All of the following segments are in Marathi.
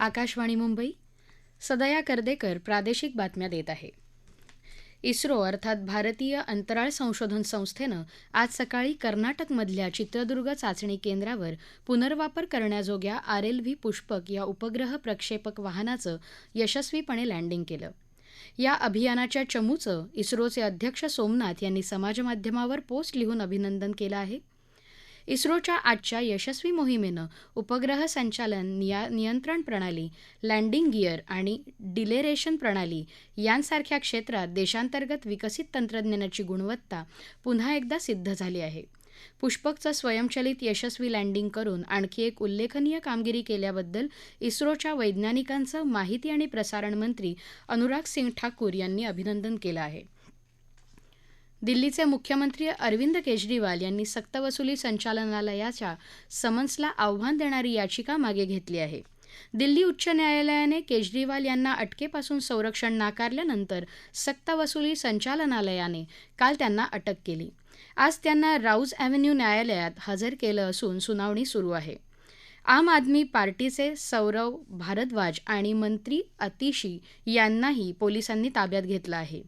आकाशवाणी मुंबई सदया करदेकर प्रादेशिक बातम्या देत आहे. इस्रो अर्थात भारतीय अंतराळ संशोधन संस्थेनं आज सकाळी कर्नाटकमधल्या चित्रदुर्ग चाचणी केंद्रावर पुनर्वापर करण्याजोग्या आर एल व्ही पुष्पक या उपग्रह प्रक्षेपक वाहनाचं यशस्वीपणे लँडिंग केलं. या अभियानाच्या चमूचं इस्रोचे अध्यक्ष सोमनाथ यांनी समाजमाध्यमावर पोस्ट लिहून अभिनंदन केलं आहे. इस्रोच्या आजच्या यशस्वी मोहिमेनं उपग्रह संचालन निया नियंत्रण प्रणाली लँडिंग गिअर आणि डिलेरेशन प्रणाली यांसारख्या क्षेत्रात देशांतर्गत विकसित तंत्रज्ञानाची गुणवत्ता पुन्हा एकदा सिद्ध झाली आहे. पुष्पकचं स्वयंचलित यशस्वी लँडिंग करून आणखी एक उल्लेखनीय कामगिरी केल्याबद्दल इस्रोच्या वैज्ञानिकांचं माहिती आणि प्रसारण मंत्री अनुराग सिंग ठाकूर यांनी अभिनंदन केलं आहे. दिल्लीचे मुख्यमंत्री अरविंद केजरीवाल यांनी सक्तवसुली संचालनालयाच्या समन्सला आव्हान देणारी याचिका मागे घेतली आहे. दिल्ली उच्च न्यायालयाने केजरीवाल यांना अटकेपासून संरक्षण नाकारल्यानंतर सक्तवसुली संचालनालयाने काल त्यांना अटक केली. आज त्यांना राऊज अॅव्हेन्यू न्यायालयात हजर केलं असून सुनावणी सुरू आहे. आम आदमी पार्टीचे सौरव भारद्वाज आणि मंत्री अतिशी यांनाही पोलिसांनी ताब्यात घेतलं आहे.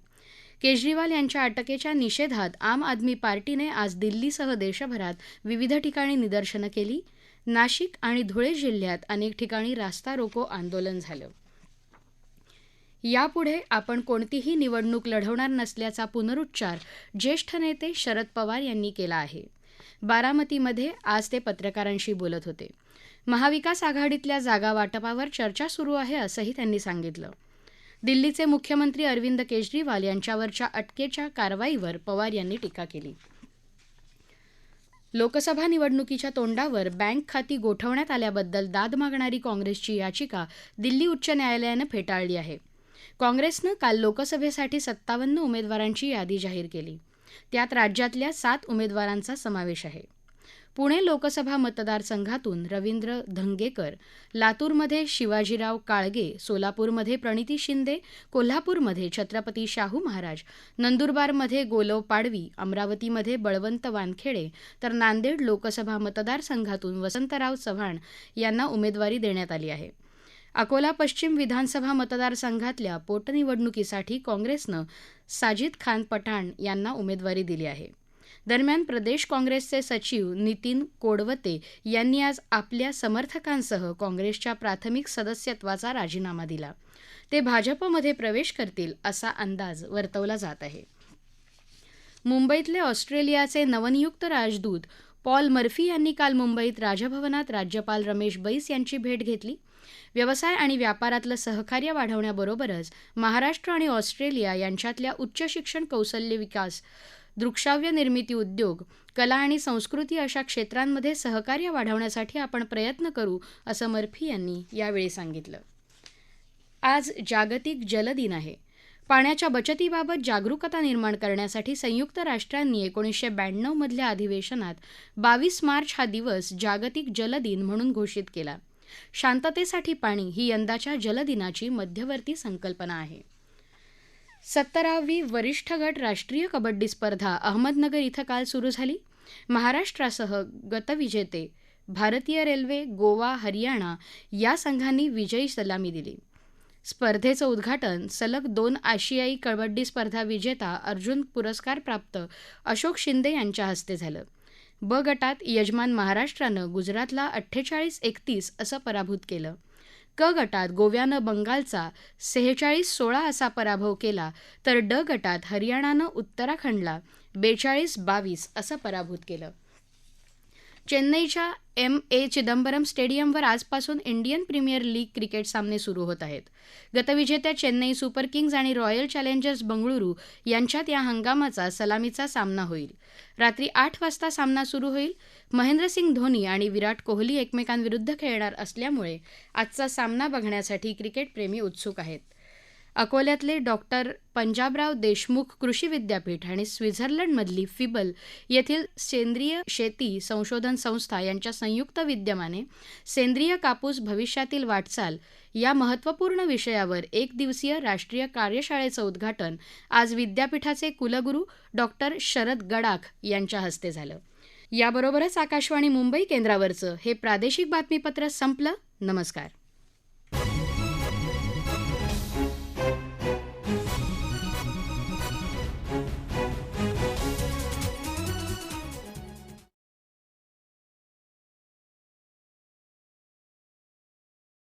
केजरीवाल यांच्या अटकेच्या निषेधात आम आदमी पार्टीने आज दिल्लीसह देशभरात विविध ठिकाणी निदर्शनं केली. नाशिक आणि धुळे जिल्ह्यात अनेक ठिकाणी रास्ता रोको आंदोलन झालं. यापुढे आपण कोणतीही निवडणूक लढवणार नसल्याचा पुनरुच्चार ज्येष्ठ नेते शरद पवार यांनी केला आहे. बारामतीमध्ये आज ते पत्रकारांशी बोलत होते. महाविकास आघाडीतल्या जागा वाटपावर चर्चा सुरू आहे असंही त्यांनी सांगितलं. दिल्लीचे मुख्यमंत्री अरविंद केजरीवाल यांच्यावरच्या अटकेच्या कारवाईवर पवार यांनी टीका केली. लोकसभा निवडणुकीच्या तोंडावर बँक खाती गोठवण्यात आल्याबद्दल दाद मागणारी काँग्रेसची याचिका दिल्ली उच्च न्यायालयानं फेटाळली आहे. काँग्रेसनं काल लोकसभेसाठी सत्तावन्न उमेदवारांची यादी जाहीर केली. त्यात राज्यातल्या सात उमेदवारांचा समावेश आहे. पुणे लोकसभा मतदारसंघातून रवींद्र धंगेकर लातूरमध्ये शिवाजीराव काळगे सोलापूरमध्ये प्रणिती शिंदे कोल्हापूरमध्ये छत्रपती शाहू महाराज नंदुरबारमध्ये गोलव पाडवी अमरावतीमध्ये बळवंत वानखेडे तर नांदेड लोकसभा मतदारसंघातून वसंतराव चव्हाण यांना उमेदवारी देण्यात आली आहे. अकोला पश्चिम विधानसभा मतदारसंघातल्या पोटनिवडणुकीसाठी काँग्रेसनं साजिद खान पठाण यांना उमेदवारी दिली आहे. दरम्यान प्रदेश काँग्रेसचे सचिव नितीन कोडवते यांनी आज आपल्या समर्थकांसह काँग्रेसच्या प्राथमिक सदस्यत्वाचा राजीनामा दिला. ते भाजपमध्ये प्रवेश करतील असा अंदाज वर्तवला जात आहे. मुंबईतले ऑस्ट्रेलियाचे नवनियुक्त राजदूत पॉल मर्फी यांनी काल मुंबईत राजभवनात राज्यपाल रमेश बैस यांची भेट घेतली. व्यवसाय आणि व्यापारातलं सहकार्य वाढवण्याबरोबरच महाराष्ट्र आणि ऑस्ट्रेलिया यांच्यातल्या उच्च शिक्षण कौशल्य विकास दृकश्राव्य निर्मिती उद्योग कला आणि संस्कृती अशा क्षेत्रांमध्ये सहकार्य वाढवण्यासाठी आपण प्रयत्न करू असं मर्फी यांनी यावेळी सांगितलं. आज जागतिक जलदिन आहे. पाण्याच्या बचतीबाबत जागरूकता निर्माण करण्यासाठी संयुक्त राष्ट्रांनी एकोणीसशे ब्याण्णवमधल्या अधिवेशनात बावीस मार्च हा दिवस जागतिक जलदिन म्हणून घोषित केला. शांततेसाठी पाणी ही यंदाच्या जलदिनाची मध्यवर्ती संकल्पना आहे. सत्तरावी वरिष्ठ गट राष्ट्रीय कबड्डी स्पर्धा अहमदनगर इथं काल सुरू झाली. महाराष्ट्रासह गतविजेते भारतीय रेल्वे गोवा हरियाणा या संघांनी विजयी सलामी दिली. स्पर्धेचं उद्घाटन सलग दोन आशियाई कबड्डी स्पर्धा विजेता अर्जुन पुरस्कार प्राप्त अशोक शिंदे यांच्या हस्ते झालं. ब गटात यजमान महाराष्ट्रानं गुजरातला अठ्ठेचाळीस एकतीस असं पराभूत केलं. क गटात गोव्यानं बंगालचा सेहेचाळीस सोळा असा पराभव केला तर ड गटात हरियाणानं उत्तराखंडला बेचाळीस बावीस असं पराभूत केलं. चेन्नईच्या एम ए चिदंबरम स्टेडियमवर आजपासून इंडियन प्रीमियर लीग क्रिकेट सामने सुरू होत आहेत. गतविजेत्या चेन्नई सुपर किंग्ज आणि रॉयल चॅलेंजर्स बंगळुरू यांच्यात या हंगामाचा सलामीचा सामना होईल. रात्री आठ वाजता सामना सुरू होईल. महेंद्रसिंग धोनी आणि विराट कोहली एकमेकांविरुद्ध खेळणार असल्यामुळे आजचा सामना बघण्यासाठी क्रिकेटप्रेमी उत्सुक आहेत. अकोल्यातले डॉक्टर पंजाबराव देशमुख कृषी विद्यापीठ आणि स्वित्झर्लंडमधली फिबल येथील सेंद्रिय शेती संशोधन संस्था यांच्या संयुक्त विद्यमाने सेंद्रिय कापूस भविष्यातील वाटचाल या महत्त्वपूर्ण विषयावर एक दिवसीय राष्ट्रीय कार्यशाळेचं उद्घाटन आज विद्यापीठाचे कुलगुरू डॉक्टर शरद गडाख यांच्या हस्ते झालं. याबरोबरच आकाशवाणी मुंबई केंद्रावरचं हे प्रादेशिक बातमीपत्र संपलं. नमस्कार.